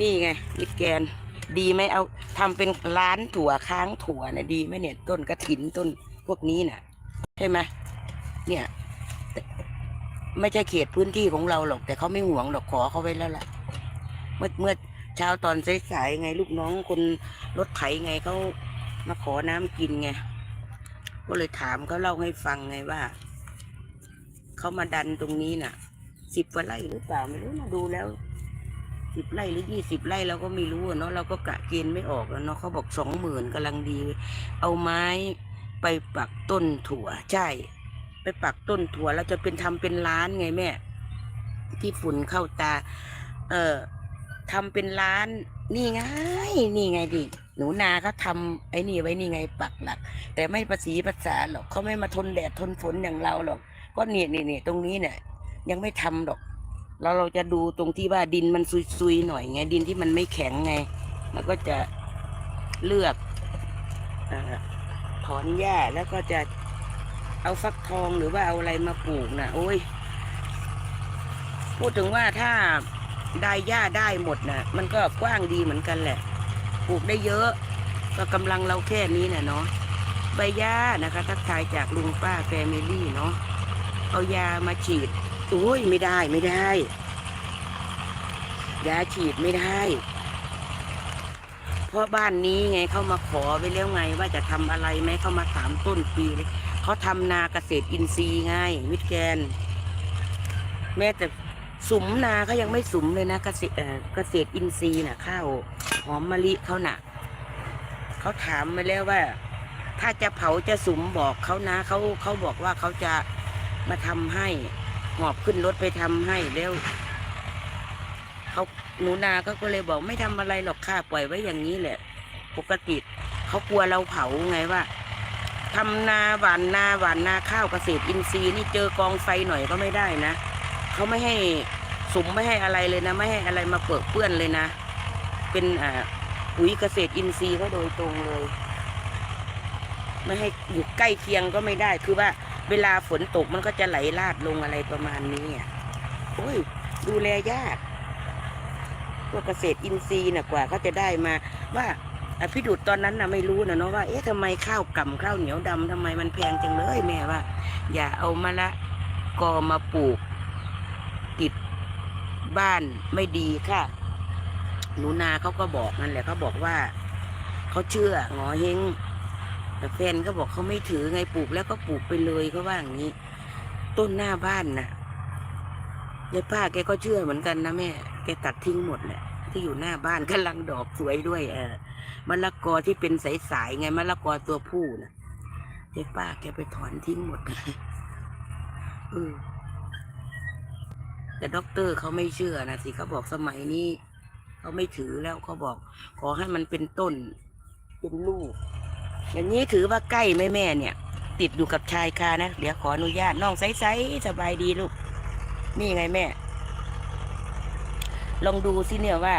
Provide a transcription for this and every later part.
นี่ไงมิดแกน ดีไหมเอาทำเป็นร้านถั่วค้างถั่วนะดีไหมเนี่ยต้นกระถินต้นพวกนี้น่ะ ใช่ไหมเนี่ย ไม่ใช่เขตพื้นที่ของเราหรอก แต่เขาไม่ห่วงหรอกขอเขาไว้แล้วล่ะ เมื่อเมื่อเช้าตอนสายๆไงลูกน้องคนรถไถไงเขามาขอน้ำกินไงก็เลยถามเขาเล่าให้ฟังไงว่าเขามาดันตรงนี้น่ะสิบกว่าไร่หรือเปล่าไม่รู้นะดูแล้ว สิบไร่หรือยี่สิบไร่เราก็ไม่รู้เนาะเราก็กะเกณฑ์ไม่ออกแล้วเนาะเขาบอกสองหมื่นกำลังดี เอาไม้ไปปักต้นถั่วใช่ไปปักต้นถั่วแล้วจะเป็นทำเป็นร้านไงแม่ ที่ฝุ่นเข้าตา เออทำเป็นร้าน นี่ไง นี่ไงดิหนูนาเขาทำไอ้นี่ไว้นี่ไงปักหลัก แต่ไม่ประสีภาษาหรอกเขาไม่มาทนแดดทนฝนอย่างเราหรอก ก็เนี่ยเนี่ยเนี่ยตรงนี้เนี่ยยังไม่ทำหรอก เราเราจะดูตรงที่ว่าดินมันซุยๆหน่อยไง ดินที่มันไม่แข็งไงมันก็จะเลือกออถอนหญ้าแล้วก็จะเอาฟักทองหรือว่าเอาอะไรมาปลูกนะโอ้ย พูดถึงว่าถ้าได้หญ้าได้หมดนะมันก็กว้างดีเหมือนกันแหละ ปลูกได้เยอะ ก็กำลังเราแค่นี้นะเนาะใบหญ้านะคะ ทักทายจากลุงป้าแฟมิลี่เนาะเอายามาฉีด โอ้ยไม่ได้ไม่ได้ยาฉีดไม่ได้ เพราะบ้านนี้ไงเขามาขอไปแล้วไง ว่าจะทำอะไรไหมเขามาถามต้นปีเลยเขาทำนาเกษตรอินทรีย์ไงมิตรแกน แม้แต่สุมนาเขายังไม่สุมเลยนะเกษตรเกษตรอินทรีย์น่ะข้าวหอมมะลิเขาหนะเขาถามมาแล้วว่า ถ้าจะเผาจะสุมบอกเขานะเขาเขาบอกว่าเขาจะมาทำให้ หอบขึ้นรถไปทำให้แล้วเขาหนูนาก็ก็เลยบอกไม่ทำอะไรหรอกค่ะปล่อยไว้อย่างนี้แหละ ปกติเขากลัวเราเผาไงว่าทำนาหวานนาหวานนาข้าวเกษตรอินทรีย์นี่เจอกองไฟหน่อยก็ไม่ได้นะเขาไม่ให้สุมไม่ให้อะไรเลยนะ ไม่ให้อะไรมาเปื้อนเปื้อนเลยนะ เป็นอ่าปุ๋ยเกษตรอินทรีย์เขาโดยตรงเลย ไม่ให้อยู่ใกล้เคียงก็ไม่ได้คือว่า เวลาฝนตกมันก็จะไหลลาดลงอะไรประมาณนี้อะโอ้ย ดูแลยากพวกเกษตรอินทรีย์น่ะกว่าเขาจะได้มา ว่าอพี่ดุดตอนนั้นน่ะไม่รู้นะเนาะว่าเอ๊ะทำไมข้าวกล่ำข้าวเหนียวดำทำไมมันแพงจังเลยแม่ว่า อย่าเอามะละกอมาปลูก ติดบ้านไม่ดีค่ะหนูนาเขาก็บอกนั่นแหละเขาบอกว่าเขาเชื่องอเฮง แต่แฟนก็บอกเขาไม่ถือไงปลูกแล้วก็ปลูกไปเลยเขาว่าอย่างนี้ ต้นหน้าบ้านน่ะยายป้าแกก็เชื่อเหมือนกันนะแม่แกตัดทิ้งหมดแหละที่อยู่หน้าบ้านกำลังดอกสวยด้วย เออมะละกอที่เป็นสายๆไงมะละกอตัวผู้น่ะยายป้าแกไปถอนทิ้งหมดเออแต่ด็อกเตอร์เขาไม่เชื่อนะสิเขาบอกสมัยนี้เขาไม่ถือแล้วเขาบอก ขอให้มันเป็นต้น เป็นลูก อย่างนี้ถือว่าใกล้ไหมแม่เนี่ย ติดอยู่กับชายคานะ เดี๋ยวขออนุญาตน้องใสๆสบายดีลูก นี่ไงแม่ ลองดูสิเนี่ยว่า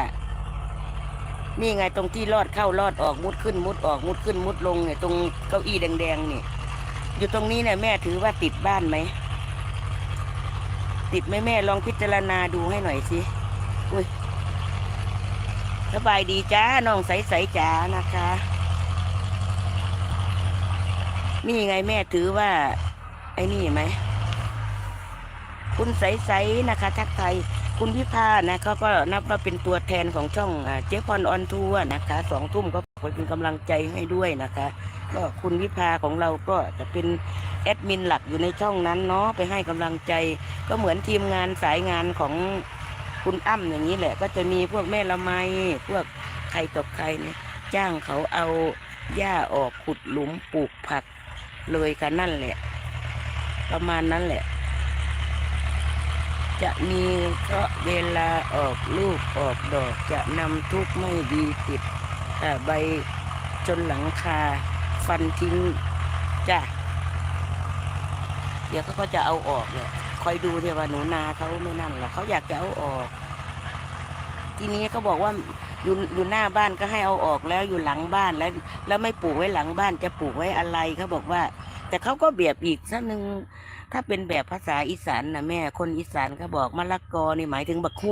นี่ไงตรงที่ลอดเข้าลอดออกมุดขึ้น มุดออกมุดขึ้น มุดลงเนี่ยตรงเก้าอี้แดงๆนี่อยู่ตรงนี้เนี่ยแม่ถือว่าติดบ้านไหมติดไหมแม่ลองพิจารณาดูให้หน่อยสิอุ้ยสบายดีจ้าน้องใสๆจ้านะคะ นี่ไงแม่ถือว่า ไอ้นี่ไหม คุณใสๆนะคะ ทักไทย คุณพิพานะเขาก็นับว่าเป็นตัวแทนของช่องเจ๊พรออนทัวร์นะคะสองทุ่มก็ขอเป็นกำลังใจให้ด้วยนะคะ ก็คุณวิภาของเราก็จะเป็นแอดมินหลักอยู่ในช่องนั้นเนาะไปให้กำลังใจ ก็เหมือนทีมงานสายงานของคุณอ้ำอย่างนี้แหละ ก็จะมีพวกแม่ละไมพวกใครตกใครเนี่ยจ้างเขาเอาหญ้าออกขุดหลุมปลูกผัก เลยกันนั่นแหละ ประมาณนั้นแหละ จะมีเพราะเวลาออกลูกออกดอกจะนำทุกไม่ดีติดแต่ใบจนหลังคาฟันทิ้งจ้ะเดี๋ยวเขาก็จะเอาออกเนี่ยคอยดูเถอะว่าหนูนาเขาไม่นั่นหรอกเขาอยากจะเอาออก ทีนี้เขาบอกว่า อยู่อยู่หน้าบ้านก็ให้เอาออกแล้วอยู่หลังบ้านแล้ว แล้วไม่ปลูกไว้หลังบ้านจะปลูกไว้อะไรเขาบอกว่า แต่เขาก็เบียบอีกสักหนึ่งถ้าเป็นแบบภาษาอีสานนะแม่คนอีสานเขาบอกมะละกอนี่หมายถึงบักคู่